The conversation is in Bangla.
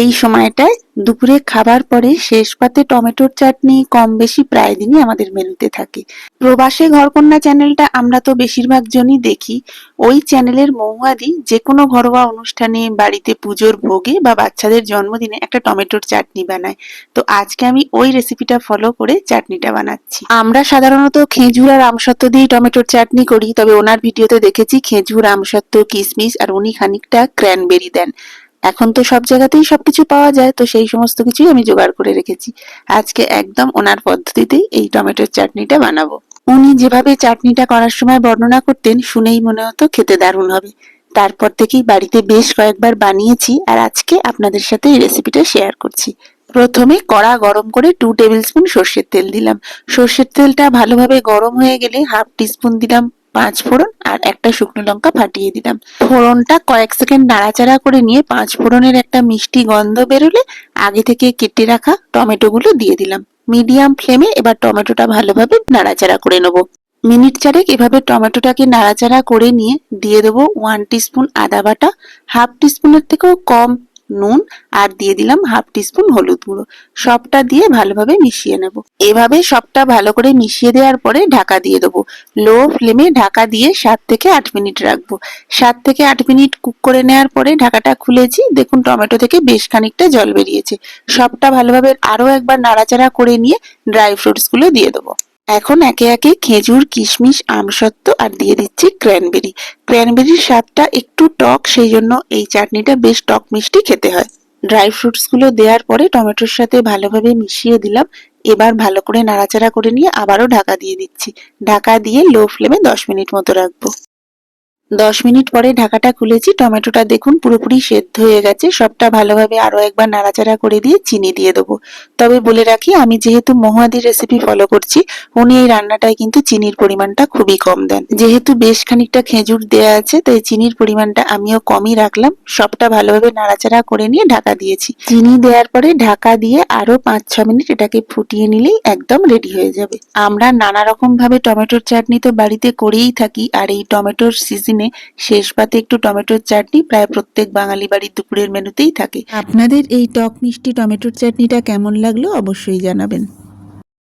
এই সময়টায় দুপুরে খাবার পরে শেষ পাতে টমেটোর চাটনি কম বেশি প্রায় দিনই আমাদের মেনুতে থাকে। প্রবাসে ঘরকন্যা চ্যানেলটা আমরা তো বেশিরভাগ জনই দেখি। ওই চ্যানেলের মৌয়াদি যে কোনো ঘরোয়া অনুষ্ঠানে, বাড়িতে পুজোর ভোগে বা বাচ্চাদের জন্মদিনে একটা টমেটোর চাটনি বানায়। তো আজকে আমি ওই রেসিপিটা ফলো করে চাটনিটা বানাচ্ছি। আমরা সাধারণত খেজুর আর আমসত্ত্ব দিয়ে টমেটোর চাটনি করি, তবে ওনার ভিডিওতে দেখেছি খেজুর, আমসত্ত্ব কিশমিশ আর উনি খানিকটা ক্র্যানবেরি দেন। এখন তো সব জায়গাতেই সবকিছু পাওয়া যায়, তো সেই সমস্ত কিছুই আমি জোগাড় করে রেখেছি। আজকে একদম ওনার পদ্ধতিতেই এই টমেটোর চাটনিটা বানাবো। উনি যেভাবে চাটনিটা করার সময় বর্ণনা করতেন, শুনেই মনে হতো খেতে দারুণ হবে। তারপর থেকেই বাড়িতে বেশ কয়েকবার বানিয়েছি আর আজকে আপনাদের সাথে এই রেসিপিটা শেয়ার করছি। প্রথমে কড়া গরম করে টু টেবিল স্পুন সর্ষের তেল দিলাম। সর্ষের তেলটা ভালোভাবে গরম হয়ে গেলে হাফ টিস্পুন দিলাম পাঁচ ফোড়ন আর একটা শুকনো লঙ্কা ফাটিয়ে দিলাম। ফোড়নটা কয়েক সেকেন্ড নাড়াচাড়া করে নিয়ে পাঁচ ফোড়নের একটা মিষ্টি গন্ধ বেরোলে আগে থেকে কেটে রাখা টমেটোগুলো দিয়ে দিলাম। মিডিয়াম ফ্লেমে এবার টমেটোটা ভালোভাবে নাড়াচাড়া করে নেব। মিনিট চারেক এভাবে টমেটোটাকে নাড়াচাড়া করে নিয়ে দিয়ে দেবো ওয়ান টিস্পুন আদা বাটা। হাফ টিস্পুনের থেকেও কম নুন আর দিয়ে দিলাম হাফ টিস্পুন হলুদ গুঁড়ো। সবটা দিয়ে ভালোভাবে মিশিয়ে নেব। এভাবে সবটা ভালো করে মিশিয়ে দেওয়ার পরে ঢাকা দিয়ে দেবো। লো ফ্লেমে ঢাকা দিয়ে সাত থেকে আট মিনিট রাখব। সাত থেকে আট মিনিট কুক করে নেওয়ার পরে ঢাকাটা খুলেছি। দেখুন টমেটো থেকে বেশ খানিকটা জল বেরিয়েছে। সবটা ভালোভাবে আরও একবার নাড়াচাড়া করে নিয়ে ড্রাই ফ্রুটসগুলো দিয়ে দেবো। এখন একে একে খেজুর, কিশমিশ, আমসত্ত্ব আর দিয়ে দিচ্ছি ক্র্যানবেরি। ক্র্যানবেরির স্বাদটা একটু টক, সেই জন্য এই চাটনিটা বেশ টক মিষ্টি খেতে হয়। ড্রাই ফ্রুটসগুলো দেওয়ার পরে টমেটোর সাথে ভালোভাবে মিশিয়ে দিলাম। এবার ভালো করে নাড়াচাড়া করে নিয়ে আবারও ঢাকা দিয়ে দিচ্ছি। ঢাকা দিয়ে লো ফ্লেমে দশ মিনিট মতো রাখব। দশ মিনিট পরে ঢাকাটা খুলেছি, টমেটোটা দেখুন পুরোপুরি সেদ্ধ হয়ে গেছে, সবটা ভালোভাবে আরও একবার নাড়াচাড়া করে দিয়ে চিনি দিয়ে দেবো। তবে বলে রাখি, আমি যেহেতু মহুয়াদির রেসিপি ফলো করছি, উনি এই রান্নাটায় কিন্তু চিনির পরিমাণটা খুবই কম দেন। যেহেতু বেশ খানিকটা খেজুর দেয়া আছে, তাই চিনির পরিমাণটা আমিও কমই রাখলাম, সবটা ভালোভাবে নাড়াচাড়া করে নিয়ে ঢাকা দিয়েছি। চিনি দেওয়ার পরে ঢাকা দিয়ে আরও পাঁচ ছ মিনিট এটাকে ফুটিয়ে নিলেই একদম রেডি হয়ে যাবে। আমরা নানা রকম ভাবে টমেটোর চাটনি তো বাড়িতে করেই থাকি, আর এই টমেটোর সিজনে শেষ পাতে একটু টমেটোর চাটনি, প্রায় প্রত্যেক বাঙালি বাড়ির দুপুরের মেনুতেই থাকে। আপনাদের এই টক মিষ্টি টমেটোর চাটনিটা কেমন লাগল অবশ্যই জানাবেন।